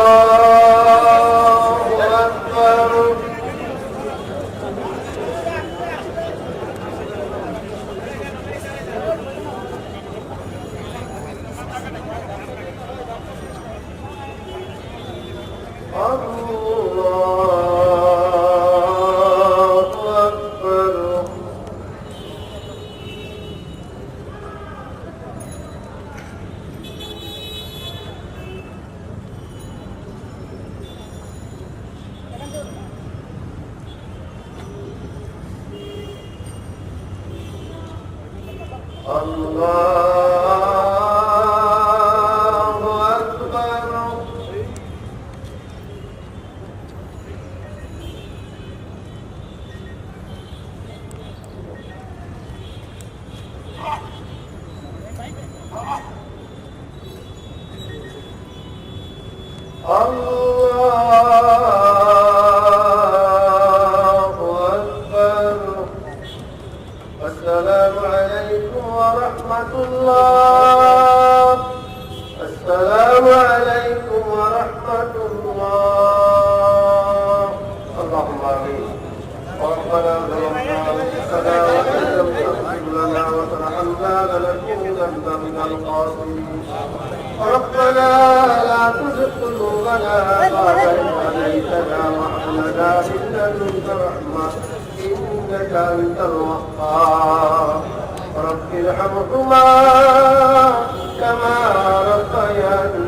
Oh. الله الله اللهم آمين ربنا ظلمنا أنفسنا وإن لم تغفر لنا وترحمنا لنكونن من الخاسرين ربنا لا تزغ قلوبنا بعد إذ هديتنا وهب لنا من رحمة إنك أنت الوهاب. رب ارحمهما كما ربياني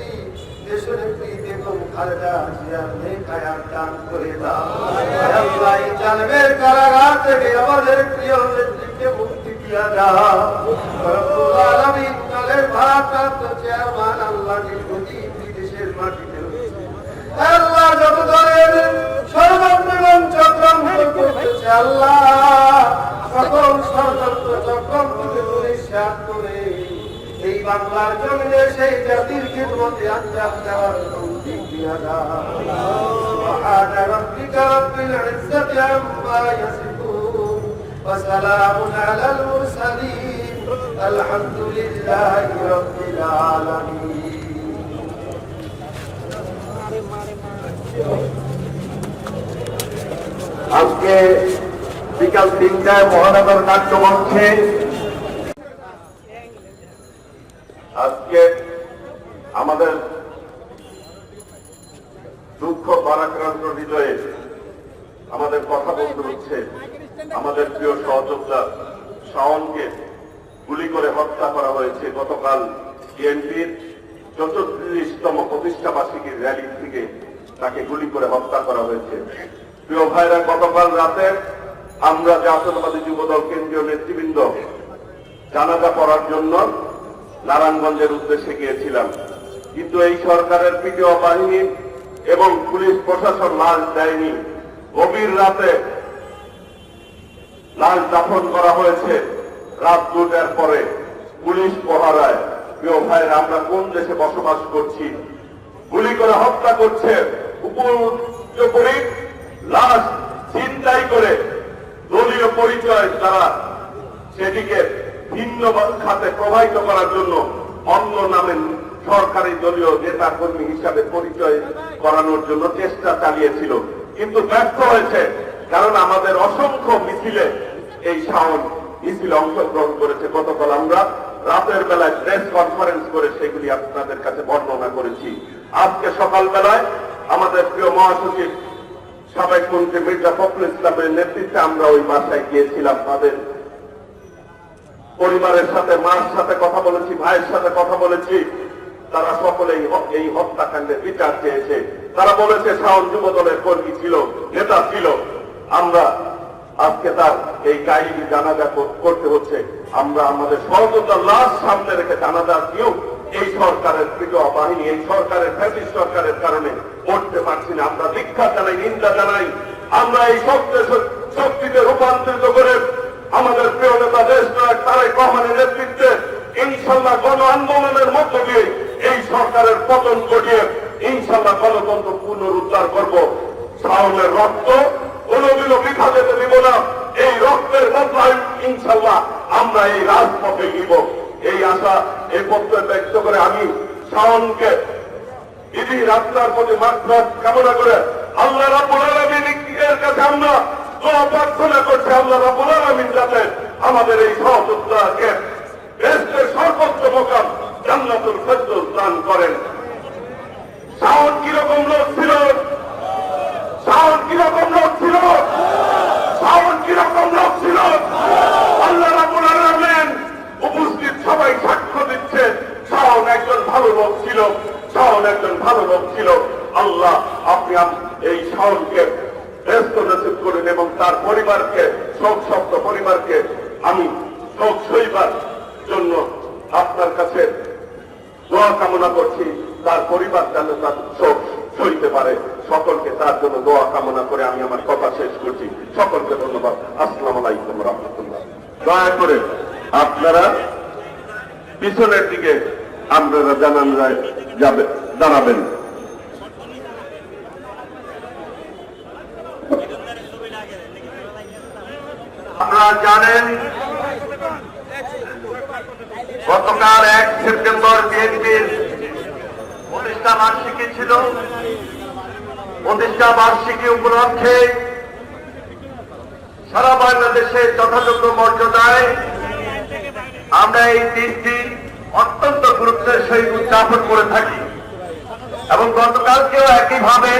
Begum Khaleda জিয়ার নেকায়াত দান করে কারাগার থেকে আমাদের প্রিয় নেত্রীকে মুক্তি দিয়া রব্বুল আলামিন ভারপ্রাপ্ত চেয়ারম্যান দীর্ঘদিন বিদেশের মাটিতে আল্লাহ যত আল্লাহ বাংলার জমিনে সেই জাতির খিদমতে আঞ্জাম দেওয়ার তৌফিক দিয়া দাও। সুবহান রাব্বিকা রাব্বিল ইজ্জাতি আম্মা ইয়াসিফুন ওয়া সালামুন আলাল মুরসালিন। আলহামদুলিল্লাহি রাব্বিল আলামিন। আজকে বিকাল তিনটায় মহানগর নাট্যমঞ্চে দুঃখ পরাক্রান্ত হৃদয়ে আমাদের কথা বলতে হচ্ছে। আমাদের প্রিয় সহযোদ্ধা শাওনকে গুলি করে হত্যা করা হয়েছে। গতকাল বিএনপির চতুর্থতম প্রতিষ্ঠা বার্ষিকীর র্যালি থেকে তাকে গুলি করে হত্যা করা হয়েছে। প্রিয় ভাইরা, গতকাল রাতে আমরা জাতীয়তাবাদী যুবদল কেন্দ্রীয় নেতৃবৃন্দ জানাজা পড়ার জন্য নারায়ণগঞ্জের উদ্দেশ্যে গিয়েছিলাম। কিন্তু এই সরকারের পিটিও বাহিনী এবং পুলিশ প্রশাসন লাশ দেয়নি। গভীর রাতে লাশ দাফন করা হয়েছে রাত দুটার পরে। পুলিশ পহারায় প্রিয় ভাইরা, আমরা কোন দেশে বসবাস করছি? গুলি করে হত্যা করছে উপরি লাশ চিন্তাই করে দলীয় পরিচয় তারা সেটিকে ভিন্ন খাতে প্রবাহিত করার জন্য অন্য নামে সরকারি দলীয় নেতা কর্মী হিসাবে পরিচয় করানোর জন্য চেষ্টা চালিয়েছিল। কিন্তু ব্যর্থ হয়েছে, কারণ আমাদের অসংখ্য মিছিলে এই শাওন মিছিলে অংশগ্রহণ করেছে। গতকাল আমরা রাতের বেলায় প্রেস কনফারেন্স করে সেগুলি আপনাদের কাছে বর্ণনা করেছি। আজকে সকালবেলায় আমাদের প্রিয় মহাসচিব সাবেক মন্ত্রী মির্জা ফখরুল ইসলামের নেতৃত্বে আমরা ওই বাসায় গিয়েছিলাম। তাদের পরিবারের সাথে, মার সাথে কথা বলেছি, ভাইয়ের সাথে কথা বলেছি। তারা সকলেই এই হত্যাকাণ্ডের বিচার চেয়েছে। তারা বলেছে, শাওন যুব দলের কর্মী ছিল, নেতা ছিল। আমরা আজকে তার এই কাহিনী জানাজা করতে হচ্ছে। আমরা আমাদের সহযোদ্ধার লাশ সামনে রেখে জানাজা দিয়েও এই সরকারের প্রিয় বাহিনী, এই সরকারের ফ্যাসিস সরকারের কারণে করতে পারছি না। আমরা দীক্ষা জানাই, নিন্দা জানাই। আমরা এই শক্তি শক্তিতে রূপান্তরিত করে আমাদের প্রিয় নেতা দেশ নায়ক তারেক রহমানের নেতৃত্বে ইনশাল্লাহ গণ আন্দোলনের মধ্য দিয়ে এই সরকারের পতন ঘটিয়ে ইনশাল্লাহ গণতন্ত্র পুনরুদ্ধার করব। শাওনের রক্ত কোনোদিনও বৃথা দিব না। এই রক্তের বদলায় ইনশাল্লাহ আমরা এই রাজপথে নিব এই আশা, এই পত্রে ব্যক্ত করে আমি শাওনকে ইদি রাস্তার প্রতি মাত্রাত কামনা করে আল্লাহ আলামিনের কাছে আমরা প্রার্থনা করছি, আল্লাহ রাব্বুল আলামিন যাতে আমাদের এই সহযোদ্ধাকে বেহেশতের সর্বোচ্চ মোকাম জান্নাতুল ফেরদৌস দান করেন। শাওন কীরকম লোক ছিল? শাওন কীরকম লোক ছিল? শাওন কীরকম লোক ছিল? আল্লাহ রাব্বুল আলামিন উপস্থিত সবাই সাক্ষ্য দিচ্ছে, শাওন একজন ভালো লোক ছিল, শাওন একজন ভালো লোক ছিল। আল্লাহ, আপনি এই শাওনকে ব্যস্ত নসিব করুন এবং তার পরিবারকে, শোক শব্দ পরিবারকে আমি শোক সইবার জন্য আপনার কাছে দোয়া কামনা করছি, তার পরিবার যেন তার শোক সইতে পারে। সকলকে তার জন্য দোয়া কামনা করে আমি আমার কথা শেষ করছি। সকলকে ধন্যবাদ। আসসালাম আলাইকুম রহমতুল্লাহ। দয়া করে আপনারা পিছনের দিকে আপনারা জানান যাবে, দাঁড়াবেন। আপনারা জানেন গতকাল এক সেপ্টেম্বর বিএনপির প্রতিষ্ঠা বার্ষিকী ছিল। প্রতিষ্ঠা বার্ষিকী উপলক্ষে সারা বাংলাদেশে যথাযোগ্য মর্যাদায় আমরা এই দিনটি অত্যন্ত গুরুত্বের সহিত উদযাপন করে থাকি। এবং গতকালকেও একইভাবে